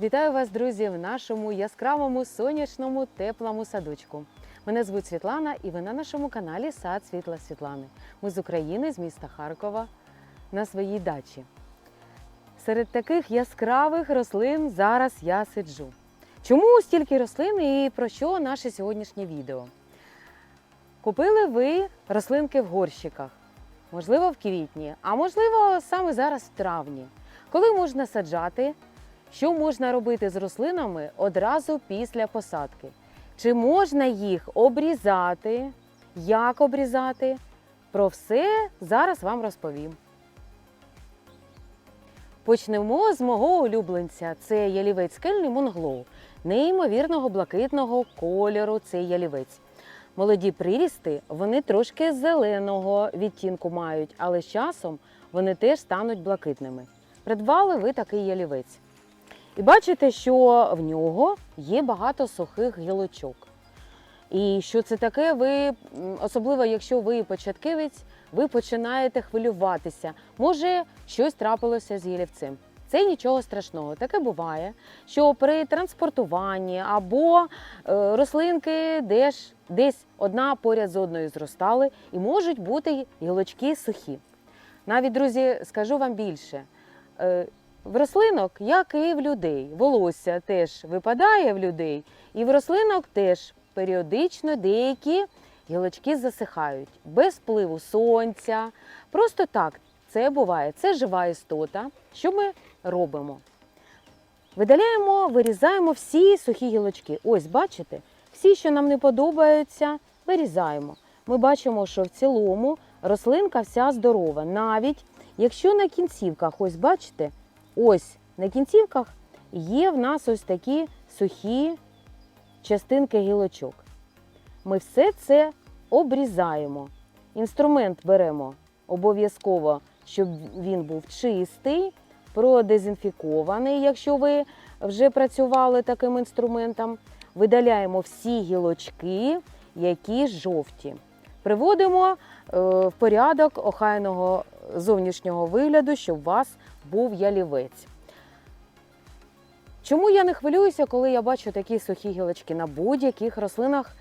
Вітаю вас, друзі, в нашому яскравому сонячному теплому садочку. Мене звуть Світлана, і ви на нашому каналі Сад Світла Світлани. Ми з України, з міста Харкова, на своїй дачі. Серед таких яскравих рослин зараз я сиджу. Чому стільки рослин і про що наше сьогоднішнє відео? Купили ви рослинки в горщиках, можливо, в квітні, а можливо, саме зараз в травні. Коли можна саджати, що можна робити з рослинами одразу після посадки? Чи можна їх обрізати? Як обрізати? Про все зараз вам розповім. Почнемо з мого улюбленця. Це ялівець скельний монглоу. Неймовірного блакитного кольору цей ялівець. Молоді прирісти, вони трошки зеленого відтінку мають, але з часом вони теж стануть блакитними. Придбали ви такий ялівець. І бачите, що в нього є багато сухих гілочок. І що це таке, ви, особливо якщо ви початківець, ви починаєте хвилюватися. Може, щось трапилося з гілівцем. Це нічого страшного. Таке буває, що при транспортуванні або е, рослинки десь, десь одна поряд з одною зростали, і можуть бути гілочки сухі. Навіть, друзі, скажу вам більше. В рослинок, як і в людей, волосся теж випадає в людей, і в рослинок теж періодично деякі гілочки засихають без впливу сонця. Просто так це буває. Це жива істота. Що ми робимо? Видаляємо, вирізаємо всі сухі гілочки. Ось, бачите, всі, що нам не подобаються, вирізаємо. Ми бачимо, що в цілому рослинка вся здорова. Навіть якщо на кінцівках, ось бачите, ось на кінцівках є в нас ось такі сухі частинки гілочок. Ми все це обрізаємо. Інструмент беремо обов'язково, щоб він був чистий, продезінфікований, якщо ви вже працювали таким інструментом. Видаляємо всі гілочки, які жовті. Приводимо е, в порядок охайного зовнішнього вигляду, щоб у вас був ялівець. Чому я не хвилююся, коли я бачу такі сухі гілочки на будь-яких рослинах?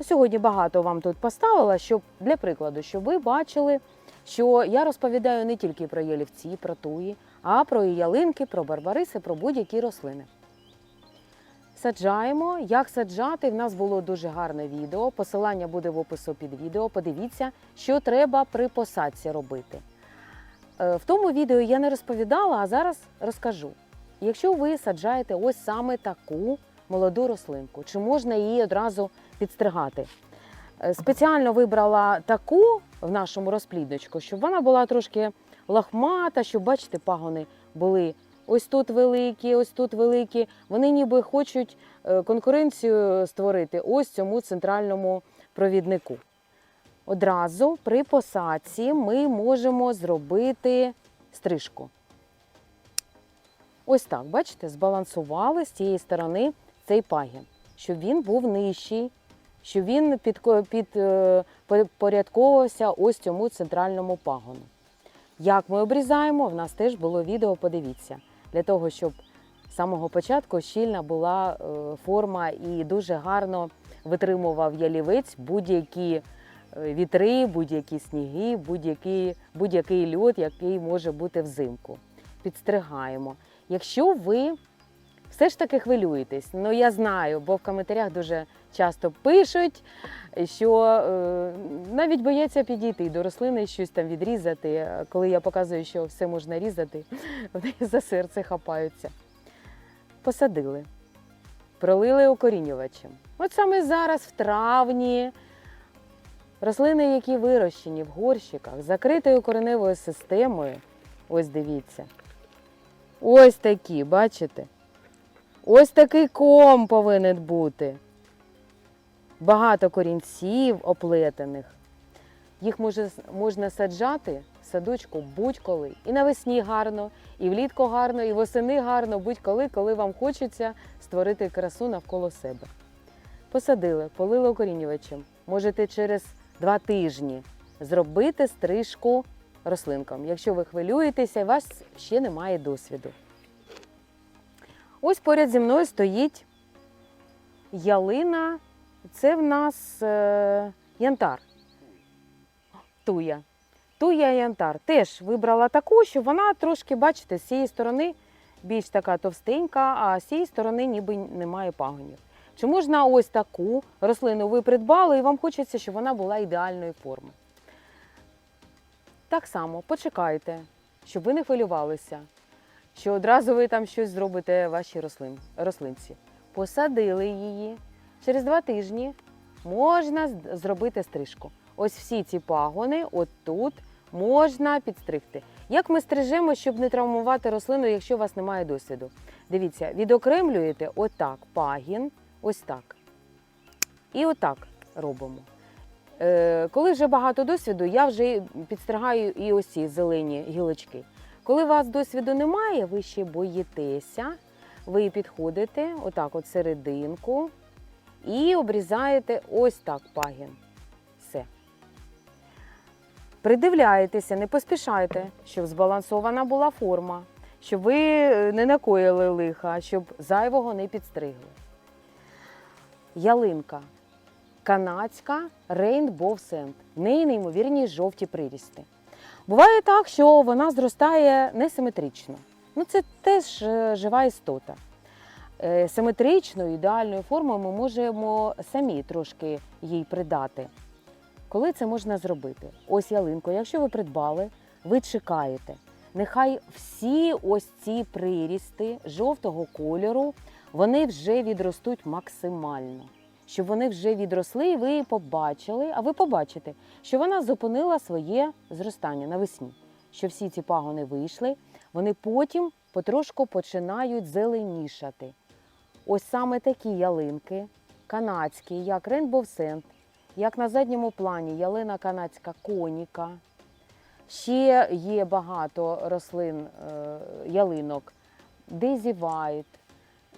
Сьогодні багато вам тут поставила, щоб для прикладу, щоб ви бачили, що я розповідаю не тільки про ялівці, про туї, а про ялинки, про барбариси, про будь-які рослини. Саджаємо. Як саджати? В нас було дуже гарне відео. Посилання буде в опису під відео. Подивіться, що треба при посадці робити. Е, В тому відео я не розповідала, а зараз розкажу. Якщо ви саджаєте ось саме таку молоду рослинку, чи можна її одразу підстригати? Е, Спеціально вибрала таку в нашому розплідничку, щоб вона була трошки лахмата, щоб, бачите, пагони були ось тут великі, ось тут великі. Вони ніби хочуть е, конкуренцію створити ось цьому центральному провіднику. Одразу при посадці ми можемо зробити стрижку. Ось так, бачите, збалансували з цієї сторони цей пагін, щоб він був нижчий, щоб він підко- підпорядковувався ось цьому центральному пагону. Як ми обрізаємо, в нас теж було відео, подивіться, для того, щоб з самого початку щільна була е, форма і дуже гарно витримував ялівець будь-які е, вітри, будь-які сніги, будь-який, будь-який льод, який може бути взимку. Підстригаємо. Якщо ви все ж таки хвилюєтесь, ну я знаю, бо в коментарях дуже часто пишуть, що е, навіть бояться підійти до рослини щось там відрізати. Коли я показую, що все можна різати, вони за серце хапаються. Посадили, пролили укорінювачем. От саме зараз, в травні, рослини, які вирощені в горщиках, закритою кореневою системою, ось дивіться. Ось такі, бачите? Ось такий ком повинен бути. Багато корінців оплетених. Їх може, можна саджати в садочку будь-коли. І навесні гарно, і влітку гарно, і восени гарно, будь-коли, коли вам хочеться створити красу навколо себе. Посадили, полили укорінювачем. Можете через два тижні зробити стрижку рослинкам, якщо ви хвилюєтеся і у вас ще немає досвіду. Ось поряд зі мною стоїть ялина. Це в нас е, янтар. Туя. Туя янтар. Теж вибрала таку, що вона трошки, бачите, з цієї сторони більш така товстенька, а з цієї сторони ніби немає пагонів. Чи можна ось таку рослину ви придбали, і вам хочеться, щоб вона була ідеальної форми. Так само почекайте, щоб ви не хвилювалися, що одразу ви там щось зробите вашій рослин, рослинці. Посадили її. Через два тижні можна зробити стрижку. Ось всі ці пагони, от тут можна підстригти. Як ми стрижемо, щоб не травмувати рослину, якщо у вас немає досвіду? Дивіться, відокремлюєте отак пагін, ось так. І отак робимо. Е, коли вже багато досвіду, я вже підстригаю і ось ці зелені гілочки. Коли у вас досвіду немає, ви ще боїтеся, ви підходите отак, от серединку, і обрізаєте ось так пагін. Все. Придивляєтеся, не поспішайте, щоб збалансована була форма, щоб ви е, не накоїли лиха, щоб зайвого не підстригли. Ялинка. Канадська Rainbow Sand. В неї неймовірні жовті прирісти. Буває так, що вона зростає несиметрично. Ну, це теж е, жива істота. Е, Симетричною, ідеальною формою ми можемо самі трошки їй придати. Коли це можна зробити? Ось ялинку, якщо ви придбали, ви чекаєте. Нехай всі ось ці прирісти жовтого кольору, вони вже відростуть максимально. Щоб вони вже відросли, і ви побачили, а ви побачите, що вона зупинила своє зростання навесні. Що всі ці пагони вийшли, вони потім потрошку починають зеленішати. Ось саме такі ялинки, канадські, як Rainbow Sand, як на задньому плані ялина канадська коніка. Ще є багато рослин е, ялинок, Daisy White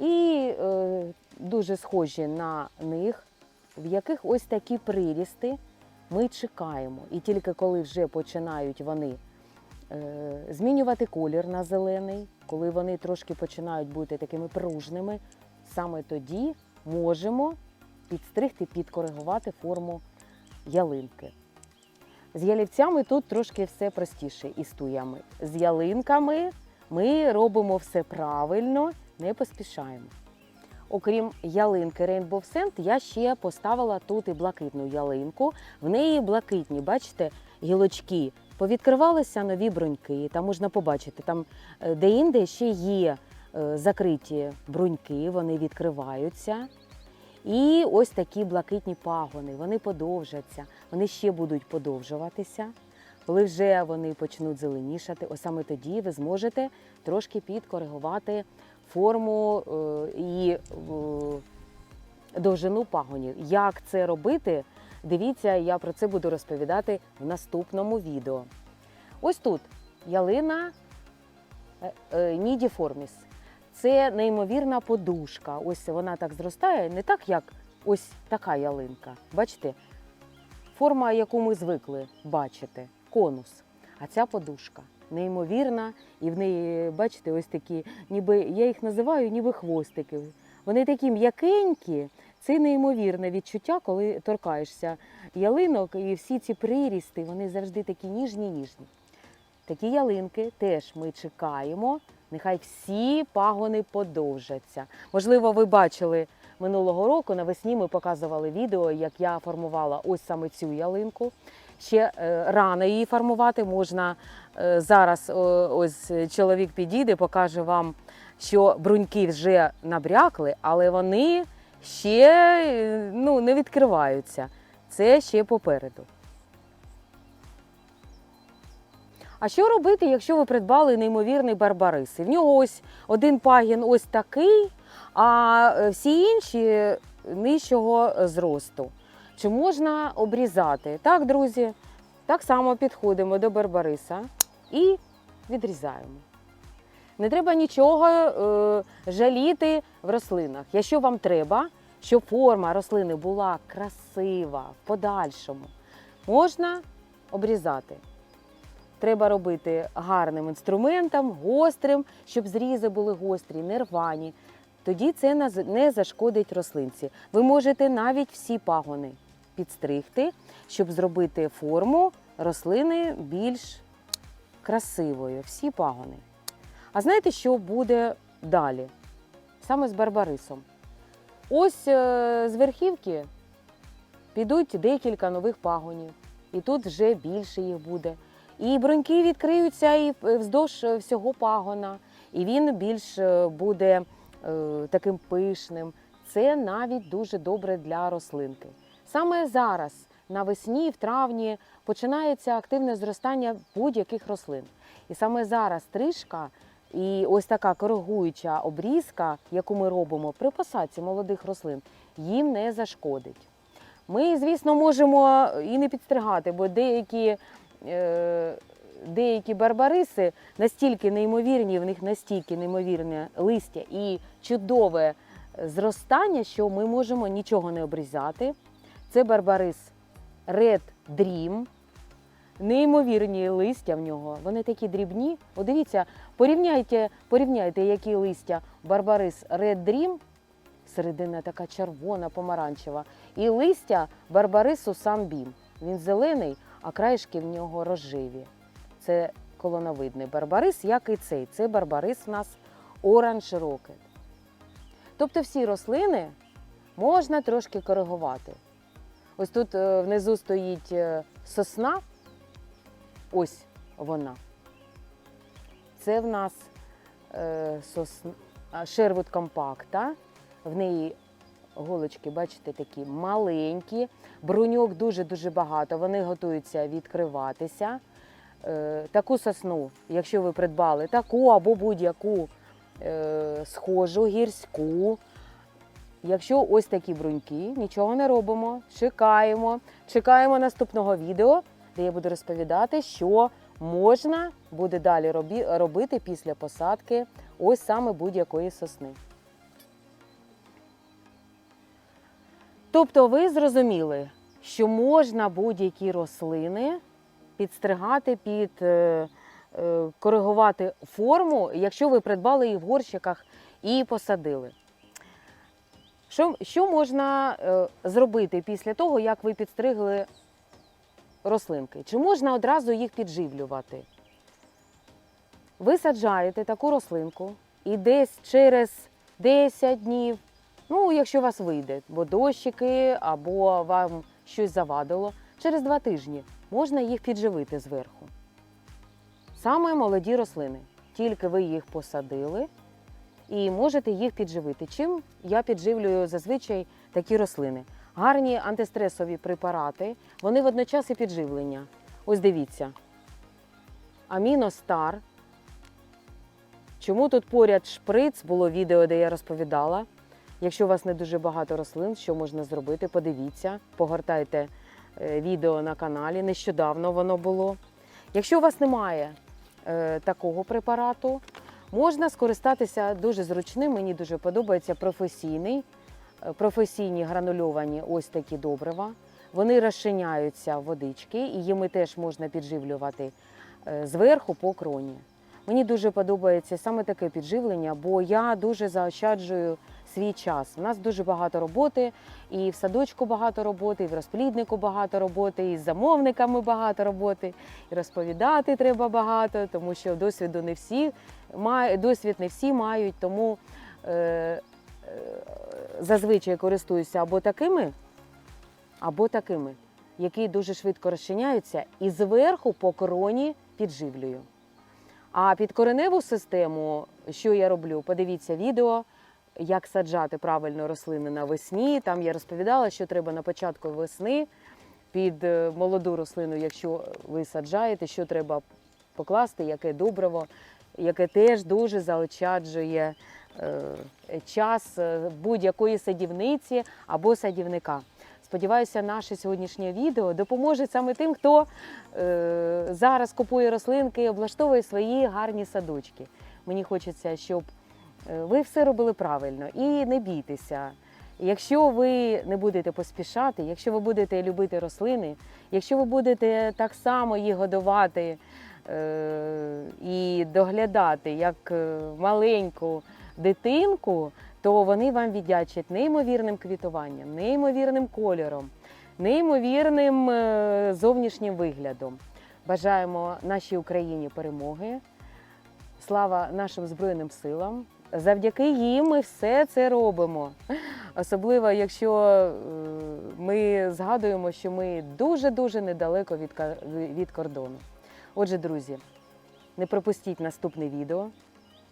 і е, дуже схожі на них, в яких ось такі прирісти ми чекаємо. І тільки коли вже починають вони е, змінювати колір на зелений, коли вони трошки починають бути такими пружними, саме тоді можемо підстригти, підкоригувати форму ялинки. З ялівцями тут трошки все простіше і з. З ялинками ми робимо все правильно, не поспішаємо. Окрім ялинки Rainbow Sand, я ще поставила тут і блакитну ялинку. В неї блакитні, бачите, гілочки. Повідкривалися нові бруньки. Там можна побачити, там е, де-інде ще є е, закриті бруньки, вони відкриваються. І ось такі блакитні пагони, вони подовжаться, вони ще будуть подовжуватися. Коли вже вони почнуть зеленішати, ось саме тоді ви зможете трошки підкоригувати форму е, і довжину пагонів. Як це робити? Дивіться, я про це буду розповідати в наступному відео. Ось тут ялина е, е, нідіформіс. Це неймовірна подушка. Ось вона так зростає, не так, як ось така ялинка. Бачите? Форма, яку ми звикли бачити, конус. А ця подушка неймовірна, і в неї, бачите, ось такі, ніби я їх називаю ніби хвостики. Вони такі м'якенькі. Це неймовірне відчуття, коли торкаєшся ялинок, і всі ці прирісти, вони завжди такі ніжні, ніжні. Такі ялинки теж ми чекаємо. Нехай всі пагони подовжаться. Можливо, ви бачили минулого року. Навесні ми показували відео, як я формувала ось саме цю ялинку. Ще е, рано її формувати можна е, зараз. Ось чоловік підійде, покаже вам, що бруньки вже набрякли, але вони ще е, ну, не відкриваються. Це ще попереду. А що робити, якщо ви придбали неймовірний барбарис? І в нього ось один пагін ось такий, а е, всі інші нижчого зросту. Чи можна обрізати? Так, друзі, так само підходимо до барбариса і відрізаємо. Не треба нічого е, жаліти в рослинах. Якщо вам треба, щоб форма рослини була красива в подальшому, можна обрізати. Треба робити гарним інструментом, гострим, щоб зрізи були гострі, не рвані. тоді це не зашкодить рослинці. Ви можете навіть всі пагони підстригти, щоб зробити форму рослини більш красивою. Всі пагони. А знаєте, що буде далі? Саме з барбарисом. Ось е, з верхівки підуть декілька нових пагонів, і тут вже більше їх буде. І броньки відкриються і вздовж е, всього пагона, і він більш е, буде таким пишним. Це навіть дуже добре для рослинки. Саме зараз, навесні, в травні, починається активне зростання будь-яких рослин. І саме зараз стрижка і ось така коригуюча обрізка, яку ми робимо при посадці молодих рослин, їм не зашкодить. Ми, звісно, можемо і не підстригати, бо деякі, е, деякі барбариси настільки неймовірні, в них настільки неймовірне листя і чудове зростання, що ми можемо нічого не обрізати. Це барбарис Red Dream. Неймовірні листя в нього. Вони такі дрібні. О, дивіться, порівняйте, порівняйте, які листя Барбарис Red Dream, середина така червона, помаранчева, і листя Барбарису Sunbeam. Він зелений, а краєшки в нього рожеві. Це колоновидний барбарис, як і цей. Це барбарис у нас Orange Rocket. Тобто всі рослини можна трошки коригувати. Ось тут е, внизу стоїть е, сосна. Ось вона. Це в нас е, сосна, Шервуд компакта. В неї голочки, бачите, такі маленькі. Бруньок дуже-дуже багато. Вони готуються відкриватися. Таку сосну, якщо ви придбали, таку або будь-яку схожу, гірську. Якщо ось такі бруньки, нічого не робимо, чекаємо, чекаємо наступного відео, де я буду розповідати, що можна буде далі робити після посадки ось саме будь-якої сосни. Тобто ви зрозуміли, що можна будь-які рослини підстригати під е, е, коригувати форму, якщо ви придбали їх в горщиках і посадили. Що, що можна е, зробити після того, як ви підстригли рослинки? Чи можна одразу їх підживлювати? Ви саджаєте таку рослинку і десь через 10 днів, ну, якщо у вас вийде, бо дощики або вам щось завадило, через 2 тижні можна їх підживити зверху. Саме молоді рослини. Тільки ви їх посадили, і можете їх підживити. Чим я підживлюю зазвичай такі рослини? Гарні антистресові препарати, вони водночас і підживлення. Ось дивіться. Аміностар. Чому тут поряд шприц було відео, де я розповідала. Якщо у вас не дуже багато рослин, що можна зробити, подивіться, погортайте е, відео на каналі. Нещодавно воно було. Якщо у вас немає е, такого препарату, Можна скористатися дуже зручним, мені дуже подобається професійний, е, професійні гранульовані ось такі добрива. Вони розчиняються водички і їми теж можна підживлювати е, зверху по кроні. Мені дуже подобається саме таке підживлення, бо я дуже заощаджую свій час. У нас дуже багато роботи, і в садочку багато роботи, і в розпліднику багато роботи, і з замовниками багато роботи, і розповідати треба багато, тому що досвіду не всі досвід не всі мають, тому е, е, зазвичай користуюся або такими, або такими, які дуже швидко розчиняються, і зверху по короні підживлюю. А під кореневу систему, що я роблю, подивіться відео, як саджати правильно рослини навесні. Там я розповідала, що треба на початку весни під е, молоду рослину, якщо ви саджаєте, що треба покласти, яке добриво, яке теж дуже заощаджує е, час е, будь-якої садівниці або садівника. Сподіваюся, наше сьогоднішнє відео допоможе саме тим, хто е, зараз купує рослинки і облаштовує свої гарні садочки. Мені хочеться, щоб ви все робили правильно і не бійтеся. Якщо ви не будете поспішати, якщо ви будете любити рослини, якщо ви будете так само їх годувати е, і доглядати як е, маленьку дитинку, то вони вам віддячать неймовірним квітуванням, неймовірним кольором, неймовірним е, зовнішнім виглядом. Бажаємо нашій Україні перемоги. Слава нашим Збройним силам. Завдяки їм ми все це робимо. Особливо, якщо е, ми згадуємо, що ми дуже-дуже недалеко від, кордону. Отже, друзі, не пропустіть наступне відео.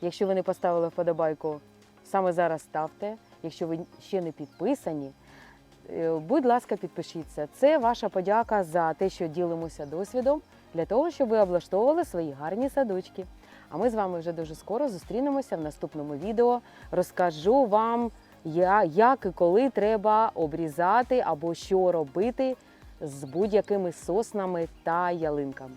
Якщо ви не поставили вподобайку, саме зараз ставте. Якщо ви ще не підписані, е, будь ласка, підпишіться. Це ваша подяка за те, що ділимося досвідом, для того, щоб ви облаштовували свої гарні садочки. А ми з вами вже дуже скоро зустрінемося в наступному відео. Розкажу вам, як і коли треба обрізати або що робити з будь-якими соснами та ялинками.